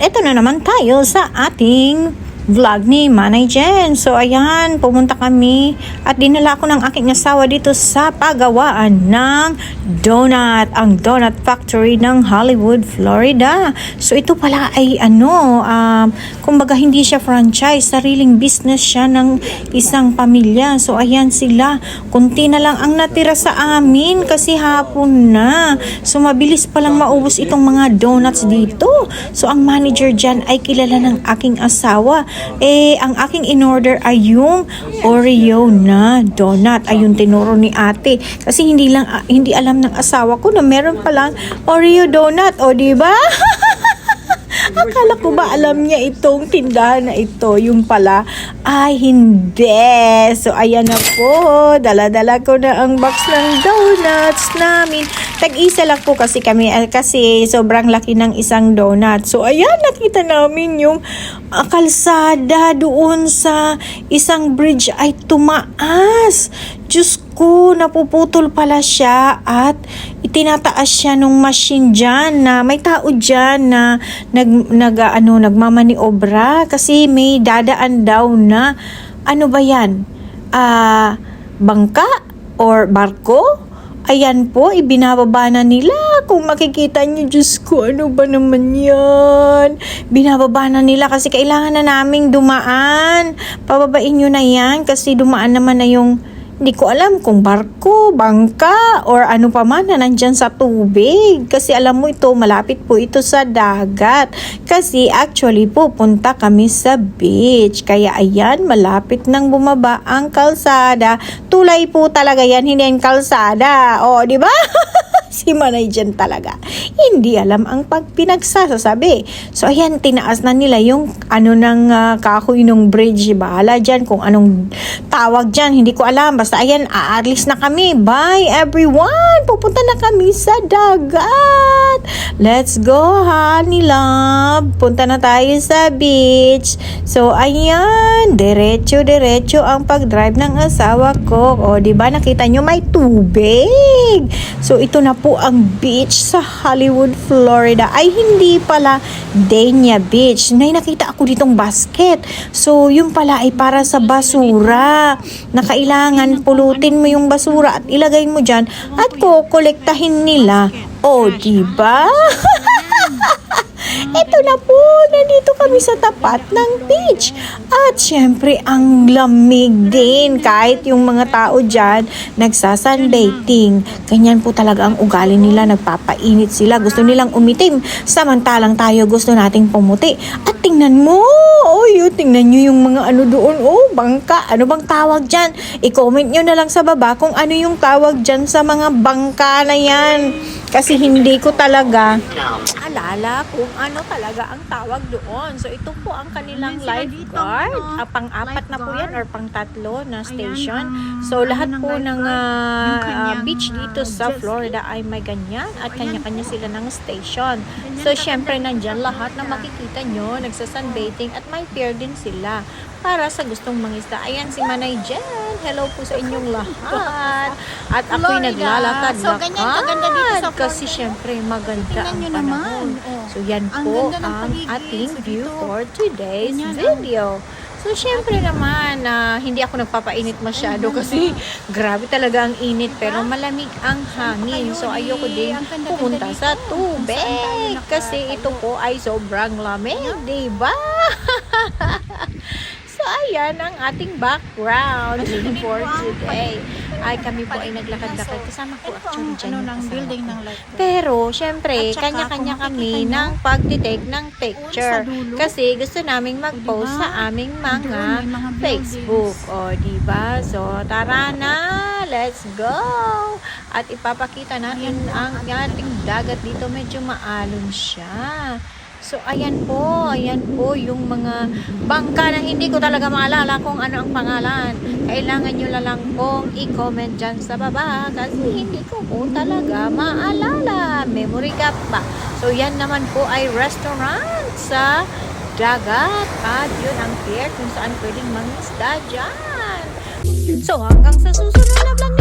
Ito na naman tayo sa ating vlog ni Manay Jen. So ayan, pumunta kami at dinala ko ng aking asawa dito sa pagawaan ng donut, ang donut factory ng Hollywood, Florida. So ito pala ay ano, um, kumbaga hindi siya franchise, sariling business siya ng isang pamilya. So ayan sila, kunti na lang ang natira sa amin kasi hapon na. So mabilis palang maubos itong mga donuts dito. So ang manager dyan ay kilala ng aking asawa. Eh, ang aking in-order ay yung Oreo na donut. Ay yung tinuro ni ate. Kasi hindi lang, ah, hindi alam ng asawa ko na meron palang Oreo donut. O, di ba? Akala ko ba alam niya itong tindahan na ito? Yung pala, ay hindi. So, ayan na po. Dala-dala ko na ang box ng donuts namin. Tag-isa lang po kasi kami, eh, kasi sobrang laki ng isang donut. So, ayan, nakita namin yung ah, kalsada doon sa isang bridge ay tumaas. Diyos ko, napuputol pala siya at itinataas siya nung machine dyan na may tao dyan na nag, nag, ano, nagmamaniobra kasi may dadaan daw na ano ba yan? Ah, bangka or barko? Ayan po, ibinababa na nila. Kung makikita niyo, Diyos ko, ano ba naman yan? Binababa na nila kasi kailangan na naming dumaan. Pababain nyo na yan kasi dumaan naman na yung hindi ko alam kung barko, bangka, or ano pa man na nandyan sa tubig. Kasi alam mo ito, malapit po ito sa dagat. Kasi actually pupunta kami sa beach. Kaya ayan, malapit nang bumaba ang kalsada. Tulay po talaga yan, hindi yan kalsada. O, di ba? si Manay dyan talaga. Hindi alam ang pag pinagsasasabi. So, ayan, tinaas na nila yung ano ng ah, kahoy ng bridge. Bahala dyan kung anong tawag dyan. Hindi ko alam. Basta, ayan, aalis na kami. Bye, everyone! Pupunta na kami sa dagat. Let's go, honey love. Punta na tayo sa beach. So, ayan, diretso-diretso ang pag-drive ng asawa ko. O, di ba nakita nyo may tubig. So, ito na po ang beach sa Hollywood, Florida. Ay, hindi pala Dania Beach. Nay, nakita ako ditong basket. So, yung pala ay para sa basura. Na kailangan pulutin mo yung basura at ilagay mo dyan at kukolektahin nila. O, di ba? Ito na po, nandito kami sa tapat ng beach. At syempre, ang lamig din. Kahit yung mga tao dyan, nagsasunbathing. Ganyan po talaga ang ugali nila. Nagpapainit sila. Gusto nilang umitim. Samantalang tayo gusto nating pumuti. At tingnan mo, oh, yun, tingnan nyo yung mga ano doon. Oh, bangka. Ano bang tawag dyan? I-comment nyo na lang sa baba kung ano yung tawag dyan sa mga bangka na yan. Kasi hindi ko talaga alala kung ano talaga ang tawag doon. So, ito po ang kanilang dito, lifeguard. ano, Ah, pang-apat na po yan or pang-tatlo na station. ang So, lahat ano ng po ng ah, kanyang, ah, beach dito ah, sa. Florida ay may ganyan at kanya-kanya sila ng station. So, syempre, nandyan lahat na makikita nyo, nagsasunbathing at may pier din sila para sa gustong mangisda. Ayan si Manay Jen. Hello po sa inyong lahat. At ako'y naglalakad-lakad. So, ganyan kaganda dito sa Kasi syempre, maganda ang nyo panahon. naman. Oh. So, yan Ang po ang paligid. ating So, view for today's ganyan ang- video. So, syempre naman, na hindi ako nagpapainit masyado kasi grabe talaga ang init pero malamig ang hangin. So, ayoko di- din pumunta sa tubig. Kasi ito po ay sobrang lamig, di ba? So, ayan ang ating background for today. Ay, kami po ay naglakad-lakad. Kasama ko actually dyan ano ng building ng lifeguard. Pero, syempre, kanya-kanya kami ng pagtitake ng picture. Kasi gusto naming mag-post sa aming mga Facebook. O, diba? So, tara na! Let's go! At ipapakita natin ang ating dagat dito. Medyo maalon siya. So, ayan po, ayan po yung mga bangka na hindi ko talaga maalala kung ano ang pangalan. Kailangan nyo lang pong i-comment dyan sa baba kasi hindi ko po talaga maalala. Memory gap pa. So, yan naman po ay restaurant sa dagat at yun ang pier kung saan pwedeng mangisda dyan. So, hanggang sa susunod na vlog